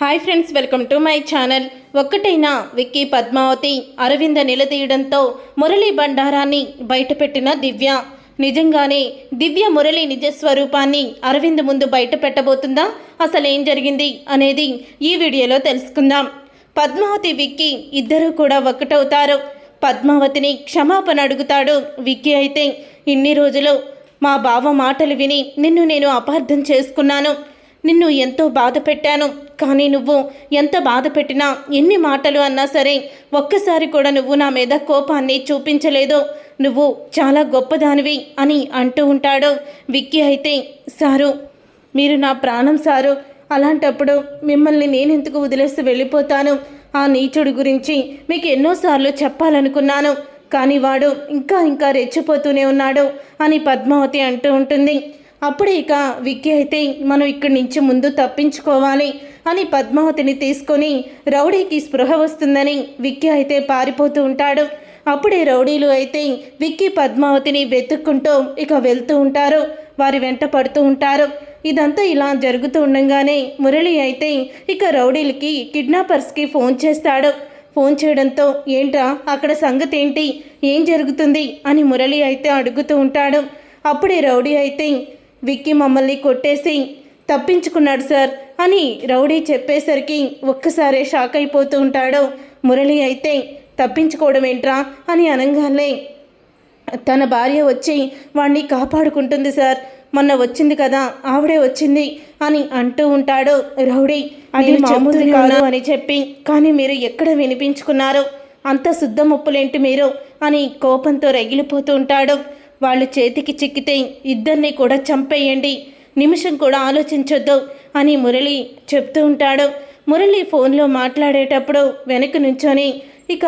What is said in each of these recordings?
Hi friends welcome to my channel ఒక్కటైన Vicky Padmavathi Aravinda నిలదీయడంతో మురళీ బండారాన్ని బయటపెట్టిన దివ్య. నిజంగానే దివ్య మురళి నిజ స్వరూపాన్ని అరవింద్ ముందు బయట పెట్టబోతుందా అసలేం జరిగింది అనేది ఈ వీడియోలో తెలుసుకుందాం. పద్మావతి విక్కీ ఇద్దరూ కూడా ఒక్కటవుతారు. పద్మావతిని క్షమాపణ అడుగుతాడు విక్కీ అయితే ఇన్ని రోజులు మా బావ మాటలు విని నిన్ను నేను అపార్థం చేసుకున్నాను. నిన్ను ఎంతో బాధ పెట్టాను. కానీ నువ్వు ఎంత బాధ పెట్టినా ఎన్ని మాటలు అన్నా సరే ఒక్కసారి కూడా నువ్వు నా మీద కోపాన్ని చూపించలేదు. నువ్వు చాలా గొప్పదానివి అని అంటూ ఉంటాడు విక్కీ అయితే. సారు మీరు నా ప్రాణం సారు. అలాంటప్పుడు మిమ్మల్ని నేనెందుకు వదిలేసి వెళ్ళిపోతాను? ఆ నీచుడు గురించి మీకు ఎన్నోసార్లు చెప్పాలనుకున్నాను. కానీ వాడు ఇంకా ఇంకా రెచ్చిపోతూనే ఉన్నాడు అని పద్మావతి అంటూ ఉంటుంది. అప్పుడే ఇక విక్కీ అయితే మనం ఇక్కడి నుంచి ముందు తప్పించుకోవాలి అని పద్మావతిని తీసుకొని రౌడీకి స్పృహ వస్తుందని విక్కీ అయితే పారిపోతూ ఉంటాడు. అప్పుడే రౌడీలు అయితే విక్కీ పద్మావతిని వెతుక్కుంటూ ఇక వెళ్తూ ఉంటారు. వారి వెంట పడుతూ ఉంటారు. ఇదంతా ఇలా జరుగుతూ ఉండగానే మురళి అయితే ఇక రౌడీలకి కిడ్నాపర్స్కి ఫోన్ చేస్తాడు. ఫోన్ చేయడంతో ఏంట్రా అక్కడ సంగతి ఏంటి ఏం జరుగుతుంది? అని మురళి అయితే అడుగుతూ ఉంటాడు. అప్పుడే రౌడీ అయితే విక్కీ మమ్మల్ని కొట్టేసి తప్పించుకున్నాడు సార్ అని రౌడీ చెప్పేసరికి ఒక్కసారే షాక్ అయిపోతూ ఉంటాడు. మురళి అయితే తప్పించుకోవడం ఏంట్రా అని అనగానే తన భార్య వచ్చి వాణ్ణి కాపాడుకుంటుంది సార్. మొన్న వచ్చింది కదా ఆవిడే వచ్చింది అని అంటూ ఉంటాడు రౌడీ. అది మామూలు కాదు అని చెప్పి కానీ మీరు ఎక్కడ వినిపించుకున్నారు? అంత శుద్ధ ముప్పులేంటి మీరు? అని కోపంతో రగిలిపోతూ ఉంటాడు. వాళ్ళు చేతికి చిక్కితే ఇద్దరిని కూడా చంపేయండి. నిమిషం కూడా ఆలోచించొద్దు అని మురళి చెప్తూ ఉంటాడు. మురళి ఫోన్లో మాట్లాడేటప్పుడు వెనక నుంచొని ఇక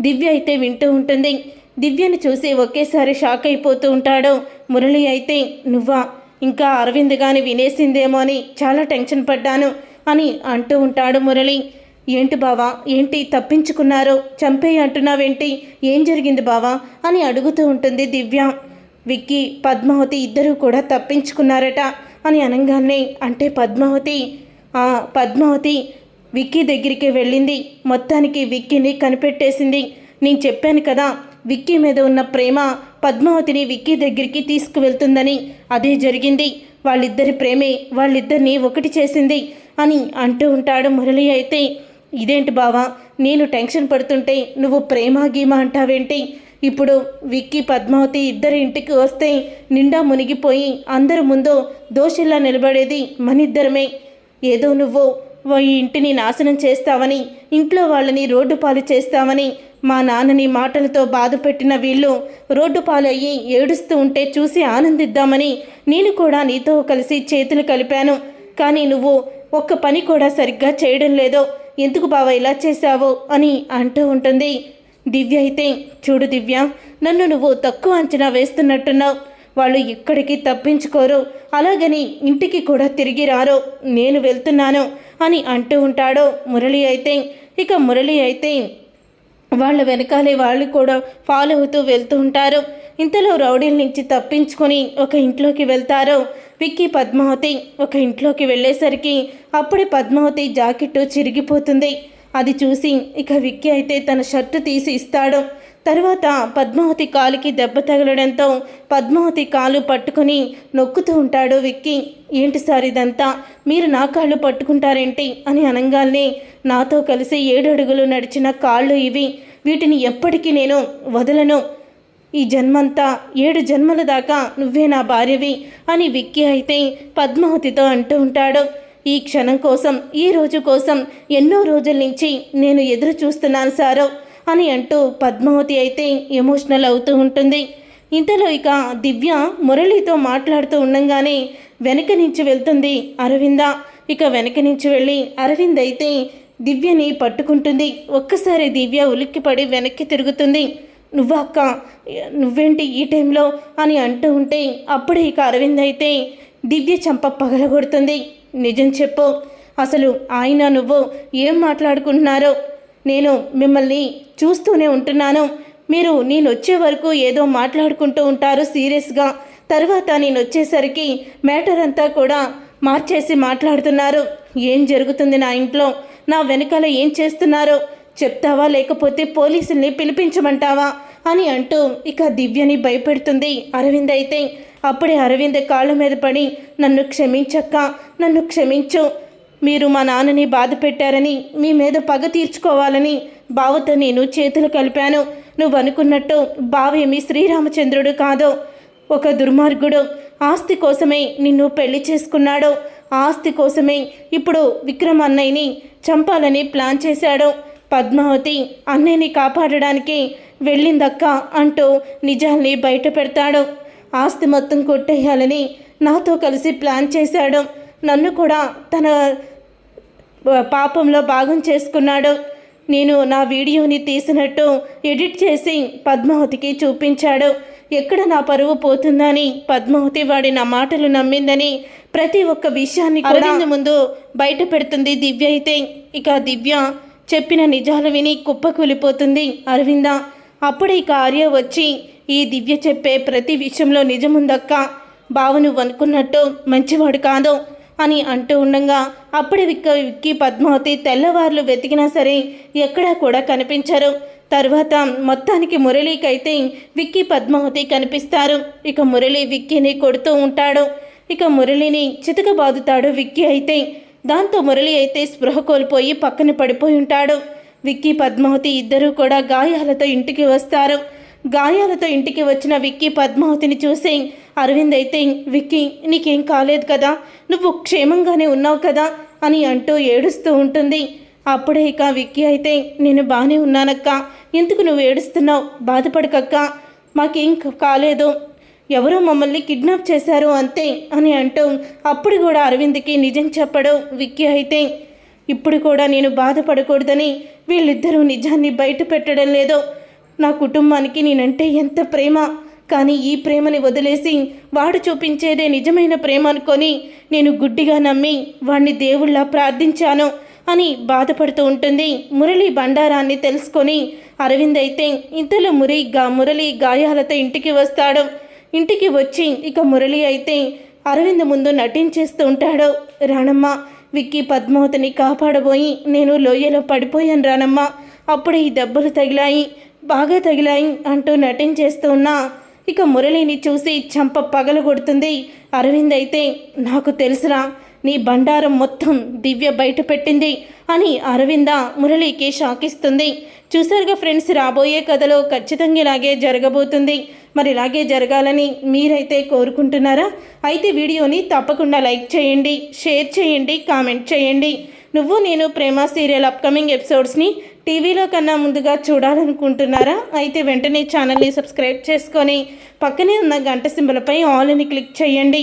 దివ్య అయితే వింటూ ఉంటుంది. దివ్యను చూసి ఒకేసారి షాక్ అయిపోతూ ఉంటాడు. మురళి అయితే నువ్వా? ఇంకా అరవింద్ గాని వినేసిందేమో అని చాలా టెన్షన్ పడ్డాను అని అంటూ ఉంటాడు మురళి. ఏంటి బావా? ఏంటి తప్పించుకున్నారు? చంపేయి అంటున్నావేంటి? ఏం జరిగింది బావా? అని అడుగుతూ ఉంటుంది దివ్య. విక్కీ పద్మావతి ఇద్దరూ కూడా తప్పించుకున్నారట అని అనగానే అంటే పద్మావతి ఆ పద్మావతి విక్కీ దగ్గరికి వెళ్ళింది. మొత్తానికి విక్కీని కనిపెట్టేసింది. నేను చెప్పాను కదా విక్కీ మీద ఉన్న ప్రేమ పద్మావతిని విక్కీ దగ్గరికి తీసుకువెళ్తుందని. అదే జరిగింది. వాళ్ళిద్దరి ప్రేమే వాళ్ళిద్దరిని ఒకటి చేసింది అని అంటూ ఉంటాడు మురళి అయితే. ఇదేంటి బావా? నేను టెన్షన్ పడుతుంటే నువ్వు ప్రేమ గీమ అంటావేంటి? ఇప్పుడు విక్కీ పద్మావతి ఇద్దరి ఇంటికి వస్తే నిండా మునిగిపోయి అందరి ముందు దోషిల్లా నిలబడేది మనిద్దరమే. ఏదో నువ్వు ఓ ఈ ఇంటిని నాశనం చేస్తావని ఇంట్లో వాళ్ళని రోడ్డు పాలు చేస్తావని మా నాన్నని మాటలతో బాధ పెట్టిన వీళ్ళు రోడ్డు పాలయ్యి ఏడుస్తూ ఉంటే చూసి ఆనందిద్దామని నేను కూడా నీతో కలిసి చేతులు కలిపాను. కానీ నువ్వు ఒక్క పని కూడా సరిగ్గా చేయడం లేదో. ఎందుకు బావ ఇలా చేశావో అని అంటూ ఉంటుంది. దివ్య అయితే చూడు దివ్య నన్ను నువ్వు తక్కువ అంచనా వేస్తున్నట్టున్నావు. వాళ్ళు ఇక్కడికి తప్పించుకోరు. అలాగని ఇంటికి కూడా తిరిగి రారు. నేను వెళ్తున్నాను అని అంటూ ఉంటాడు మురళి అయితే. ఇక మురళి అయితే వాళ్ళ వెనకాలే వాళ్ళు కూడా ఫాలో అవుతూ వెళ్తూ ఉంటారు. ఇంతలో రౌడీల నుంచి తప్పించుకొని ఒక ఇంట్లోకి వెళ్తారు. విక్కీ పద్మావతి ఒక ఇంట్లోకి వెళ్ళేసరికి అప్పుడే పద్మావతి జాకెట్టు చిరిగిపోతుంది. అది చూసి ఇక విక్కీ అయితే తన షర్టు తీసి ఇస్తాడు. తర్వాత పద్మావతి కాలుకి దెబ్బ తగలడంతో పద్మావతి కాలు పట్టుకొని నొక్కుతూ ఉంటాడు విక్కీ. ఏంటి సార్ ఇదంతా? మీరు నా కాళ్ళు పట్టుకుంటారేంటి? అని అనగానే నాతో కలిసి ఏడు అడుగులు నడిచిన కాళ్ళు ఇవి. వీటిని ఎప్పటికీ నేను వదలను. ఈ జన్మంతా ఏడు జన్మల దాకా నువ్వే నా భార్యవి అని విక్కీ అయితే పద్మావతితో అంటూ ఉంటాడు. ఈ క్షణం కోసం ఈ రోజు కోసం ఎన్నో రోజుల నుంచి నేను ఎదురు చూస్తున్నాను సారు అని అంటూ పద్మావతి అయితే ఎమోషనల్ అవుతూ ఉంటుంది. ఇంతలో ఇక దివ్య మురళితో మాట్లాడుతూ ఉండంగానే వెనక నుంచి వెళ్తుంది అరవింద. ఇక వెనక నుంచి వెళ్ళి అరవింద్ అయితే దివ్యని పట్టుకుంటుంది. ఒక్కసారి దివ్య ఉలిక్కిపడి వెనక్కి తిరుగుతుంది. నువ్వు అక్క నువ్వేంటి ఈ టైంలో అని అంటూ ఉంటే అప్పుడే ఇక అరవింద్ అయితే దివ్య చంప పగలగొడుతుంది. నిజం చెప్పు. అసలు ఆయన నువ్వు ఏం మాట్లాడుకుంటున్నారో? నేను మిమ్మల్ని చూస్తూనే ఉంటున్నాను. మీరు నేను వచ్చే వరకు ఏదో మాట్లాడుకుంటూ ఉంటారు సీరియస్గా. తర్వాత నేను వచ్చేసరికి మ్యాటర్ అంతా కూడా మార్చేసి మాట్లాడుతున్నారు. ఏం జరుగుతుంది నా ఇంట్లో? నా వెనకాల ఏం చేస్తున్నారో? చెప్తావా లేకపోతే పోలీసుల్ని పిలిపించమంటావా అని అంటూ ఇక దివ్యని భయపెడుతుంది. అరవింద్ అయితే అప్పుడే అరవింద్ కాళ్ళ మీద పడి నన్ను క్షమించక్క నన్ను క్షమించు. మీరు మా నాన్నని బాధ పెట్టారని మీ మీద పగ తీర్చుకోవాలని బావతో నేను చేతులు కలిపాను. నువ్వు అనుకున్నట్టు బావేమి శ్రీరామచంద్రుడు కాదు. ఒక దుర్మార్గుడు. ఆస్తి కోసమే నిన్ను పెళ్ళి చేసుకున్నాడు. ఆస్తి కోసమే ఇప్పుడు విక్రమ్ అన్నయ్యని చంపాలని ప్లాన్ చేశాడు. పద్మావతి అన్నయ్యని కాపాడడానికి వెళ్ళిందక్క అంటూ నిజాల్ని బయట పెడతాడు. ఆస్తి మొత్తం కొట్టేయాలని నాతో కలిసి ప్లాన్ చేశాడు. నన్ను కూడా తన పాపంలో భాగం చేసుకున్నాడు. నేను నా వీడియోని తీసినట్టు ఎడిట్ చేసి పద్మావతికి చూపించాడు. ఎక్కడ నా పరువు పోతుందని పద్మావతి వాడి నా మాటలు నమ్మిందని ప్రతి ఒక్క విషయాన్ని అరవింద్ ముందు బయట పెడుతుంది దివ్య అయితే. ఇక దివ్య చెప్పిన నిజాలు విని కుప్పకూలిపోతుంది అరవింద. అప్పుడే ఇక ఆర్య వచ్చి ఈ దివ్య చెప్పే ప్రతి విషయంలో నిజముందక్క? బావ నువ్వు అనుకున్నట్టు మంచివాడు కాదు అని అంటూ ఉండగా అప్పుడే విక్క విక్కి పద్మావతి తెల్లవార్లు వెతికినా సరే ఎక్కడా కూడా కనిపించరు. తర్వాత మొత్తానికి మురళీకైతే విక్కీ పద్మావతి కనిపిస్తారు. ఇక మురళి విక్కీని కొడుతూ ఉంటాడు. ఇక మురళిని చితకబాదుతాడు విక్కీ అయితే. దాంతో మురళి అయితే స్పృహ కోల్పోయి పక్కన పడిపోయి ఉంటాడు. విక్కీ పద్మావతి ఇద్దరూ కూడా గాయాలతో ఇంటికి వస్తారు. గాయాలతో ఇంటికి వచ్చిన విక్కీ పద్మావతిని చూసి అరవింద్ అయితే విక్కీ నీకేం కాలేదు కదా? నువ్వు క్షేమంగానే ఉన్నావు కదా? అని అంటూ ఏడుస్తూ ఉంటుంది. అప్పుడే ఇక విక్కీ అయితే నేను బాగానే ఉన్నానక్క. ఎందుకు నువ్వు ఏడుస్తున్నావు? బాధపడకక్క. మాకేం కాలేదు. ఎవరో మమ్మల్ని కిడ్నాప్ చేశారు అంతే అని అంటూ అప్పుడు కూడా అరవింద్కి నిజం చెప్పడం విక్కీ అయితే ఇప్పుడు కూడా నేను బాధపడకూడదని వీళ్ళిద్దరూ నిజాన్ని బయట పెట్టడం లేదో నా కుటుంబానికి నేనంటే ఎంత ప్రేమ. కానీ ఈ ప్రేమని వదిలేసి వాడు చూపించేదే నిజమైన ప్రేమ అనుకొని నేను గుడ్డిగా నమ్మి వాణ్ణి దేవుళ్ళ ప్రార్థించాను అని బాధపడుతూ ఉంటుంది మురళి బండారాన్ని తెలుసుకొని అరవింద్ అయితే ఇంతలో మురి గా మురళి గాయాలతో ఇంటికి వస్తాడు. ఇంటికి వచ్చి ఇక మురళి అయితే అరవింద్ ముందు నటించేస్తూ ఉంటాడు. రానమ్మ విక్కీ పద్మావతిని కాపాడబోయి నేను లోయలో పడిపోయాను రానమ్మ. అప్పుడే ఈ దెబ్బలు తగిలాయి బాగా తగిలాయి అంటూ నటించేస్తూ ఉన్నా. ఇక మురళిని చూసి చంప పగలగొడుతుంది. అరవింద్ అయితే నాకు తెలుసురా నీ బండారం మొత్తం దివ్య బయట పెట్టింది అని అరవింద మురళికి షాకిస్తుంది చూసారుగా ఫ్రెండ్స్ రాబోయే కథలో ఖచ్చితంగా ఇలాగే జరగబోతుంది. మరి ఇలాగే జరగాలని మీరైతే కోరుకుంటున్నారా? అయితే వీడియోని తప్పకుండా లైక్ చేయండి షేర్ చేయండి కామెంట్ చేయండి. నువ్వు నేను ప్రేమ సీరియల్ అప్కమింగ్ ఎపిసోడ్స్ని టీవీలో కన్నా ముందుగా చూడాలనుకుంటున్నారా? అయితే వెంటనే ఛానల్ని సబ్స్క్రైబ్ చేసుకొని పక్కనే ఉన్న గంట సింబలపై ఆల్ని క్లిక్ చేయండి.